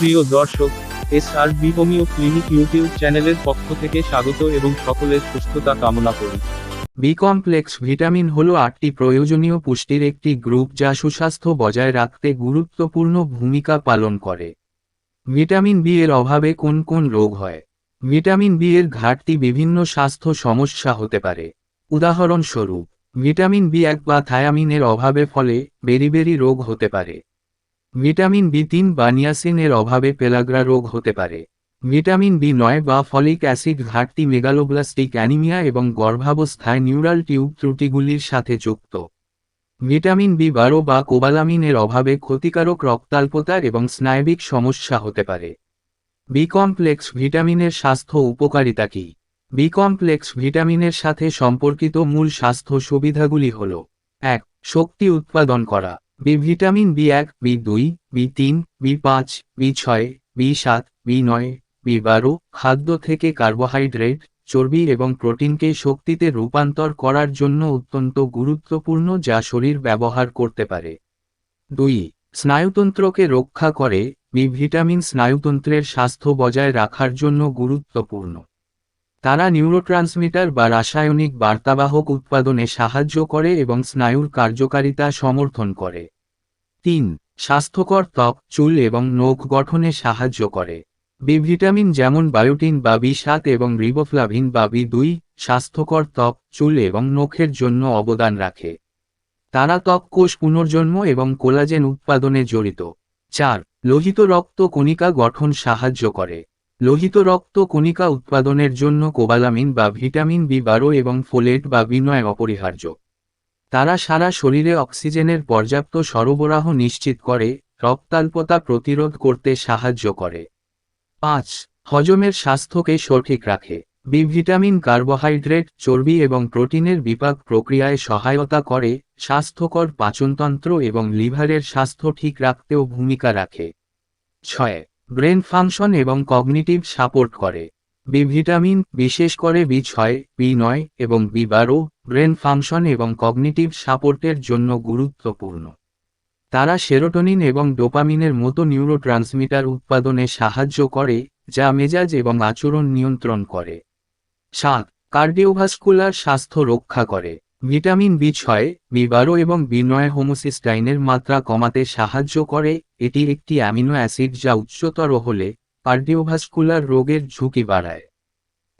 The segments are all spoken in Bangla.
প্রিয় দর্শক S R B homeo clinic YouTube চ্যানেলের পক্ষ থেকে স্বাগত এবং সকলের সুস্থতা কামনা করি। বি কমপ্লেক্স ভিটামিন হল আটটি প্রয়োজনীয় পুষ্টির একটি গ্রুপ যা সুস্বাস্থ্য বজায় রাখতে গুরুত্বপূর্ণ ভূমিকা পালন করে। ভিটামিন বি এর অভাবে কোন কোন রোগ হয়? ভিটামিন বি এর ঘাটতি বিভিন্ন স্বাস্থ্য সমস্যা হতে পারে। উদাহরণস্বরূপ, ভিটামিন বি এক বা থায়ামিনের অভাবে ফলে বেরিবেরি রোগ হতে পারে। ভিটামিন বি তিন বা নিয়াসিন এর অভাবে পেলাগ্রা রোগ হতে পারে। ভিটামিন বি নয় বা ফলিক অ্যাসিড ঘাটতি মেগালোব্লাস্টিক অ্যানিমিয়া এবং গর্ভাবস্থায় নিউরাল টিউব ত্রুটিগুলির সাথে যুক্ত। ভিটামিন বি বারো বা কোবালামিনের অভাবে ক্ষতিকারক রক্তাল্পতা এবং স্নায়বিক সমস্যা হতে পারে। বি কমপ্লেক্স ভিটামিনের স্বাস্থ্য উপকারিতা কি? বি কমপ্লেক্স ভিটামিনের সাথে সম্পর্কিত মূল স্বাস্থ্য সুবিধাগুলি হল এক, শক্তি উৎপাদন করা। বি ভিটামিন বি এক বি দুই বি তিন বি পাঁচ বি ছয় বি সাত বি নয় বি বারো, খাদ্য থেকে কার্বোহাইড্রেট, চর্বি এবং প্রোটিনকে শক্তিতে রূপান্তর করার জন্য অত্যন্ত গুরুত্বপূর্ণ যা শরীর ব্যবহার করতে পারে। দুই, স্নায়ুতন্ত্রকে রক্ষা করে বি ভিটামিন স্নায়ুতন্ত্রের স্বাস্থ্য বজায় রাখার জন্য গুরুত্বপূর্ণ। তারা নিউরোট্রান্সমিটার বা রাসায়নিক বার্তাবাহক উৎপাদনে সাহায্য করে এবং স্নায়ুর কার্যকারিতা সমর্থন করে। তিন, স্বাস্থ্যকর ত্বক, চুল এবং নখ গঠনে সাহায্য করে। বি ভিটামিন যেমন বায়োটিন বা বি সাত এবং রিবোফ্লাভিন বা বি দুই স্বাস্থ্যকর ত্বক, চুল এবং নখের জন্য অবদান রাখে। তারা ত্বক কোষ পুনর্জন্ম এবং কোলাজেন উৎপাদনে জড়িত। চার, লোহিত রক্ত কণিকা গঠন সাহায্য করে। লোহিত রক্ত কণিকা উৎপাদনের জন্য কোবালামিন বা ভিটামিন বি বারো এবং ফোলেট বা বিনয় অপরিহার্য। তারা সারা শরীরে অক্সিজেনের পর্যাপ্ত সরবরাহ নিশ্চিত করে, রক্তাল্পতা প্রতিরোধ করতে সাহায্য করে। পাঁচ, হজমের স্বাস্থ্যকে সঠিক রাখে। বি ভিটামিন, কার্বোহাইড্রেট, চর্বি এবং প্রোটিনের বিপাক প্রক্রিয়ায় সহায়তা করে, স্বাস্থ্যকর পাচনতন্ত্র এবং লিভারের স্বাস্থ্য ঠিক রাখতেও ভূমিকা রাখে। ছয় ব্রেন ফাংশন এবং কগনিটিভ সাপোর্ট করে। বি ভিটামিন বিশেষ করে বি ছয় বি নয় এবং বি বারো ব্রেন ফাংশন এবং কগনিটিভ সাপোর্টের জন্য গুরুত্বপূর্ণ। তারা সেরোটোনিন এবং ডোপামিনের মতো নিউরোট্রান্সমিটার উৎপাদনে সাহায্য করে, যা মেজাজ এবং আচরণ নিয়ন্ত্রণ করে। সাত কার্ডিওভাস্কুলার স্বাস্থ্য রক্ষা করে। ভিটামিন বি ছয় বি বারো এবং বি নয় হোমোসিস্টাইনের মাত্রা কমাতে সাহায্য করে, এটি একটি অ্যামিনো অ্যাসিড যা উচ্চতর হলে কার্ডিওভাস্কুলার রোগের ঝুঁকি বাড়ায়।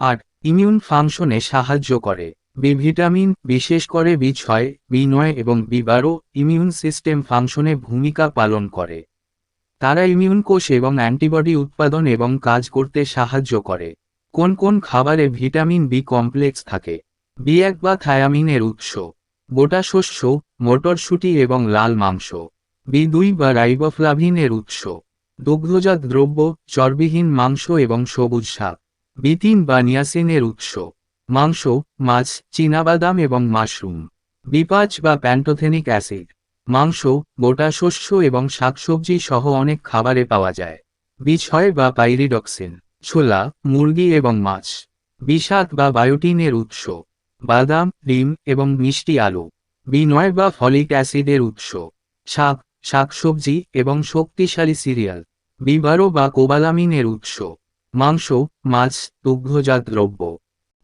আর, ইমিউন ফাংশনে সাহায্য করে। বি ভিটামিন, বিশেষ করে বি ছয় বি নয় এবং বি বারো ইমিউন সিস্টেম ফাংশনে ভূমিকা পালন করে। তারা ইমিউন কোষ এবং অ্যান্টিবডি উৎপাদন এবং কাজ করতে সাহায্য করে। কোন কোন খাবারে ভিটামিন বি কমপ্লেক্স থাকে? বি এক বা থায়ামিনের উৎস। গোটা শস্য, মটরশুঁটি এবং লাল মাংস। বি দুই বা রাইবোফ্লাভিনের উৎস। দুগ্ধজাত দ্রব্য, চর্বিহীন মাংস এবং সবুজ শাক। বি তিন বা নিয়াসিনের উৎস। মাংস, মাছ, চীনাবাদাম এবং মাশরুম। বি পাঁচ বা প্যান্টোথেনিক অ্যাসিড। মাংস, গোটা শস্য এবং শাকসবজি সহ অনেক খাবারে পাওয়া যায়। বি ছয় বা পাইরিডক্সিন। ছোলা, মুরগি এবং মাছ। বি সাত বা বায়োটিনের উৎস। বাদাম, ডিম এবং মিষ্টি আলু বি নয় বা ফলিক অ্যাসিডের উৎস, শাক, শাকসবজি এবং শক্তিশালী সিরিয়াল বি বারো বা কোবালামিনের উৎস, মাংস, মাছ, দুগ্ধজাত দ্রব্য।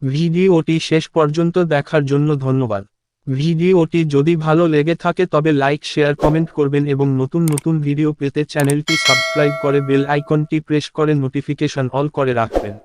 ভিডিওটি শেষ পর্যন্ত দেখার জন্য ধন্যবাদ। ভিডিওটি যদি ভালো লেগে থাকে তবে লাইক, শেয়ার, কমেন্ট করবেন এবং নতুন নতুন ভিডিও পেতে চ্যানেলটি সাবস্ক্রাইব করে বেল আইকনটি প্রেস করে নোটিফিকেশন অল করে রাখবেন।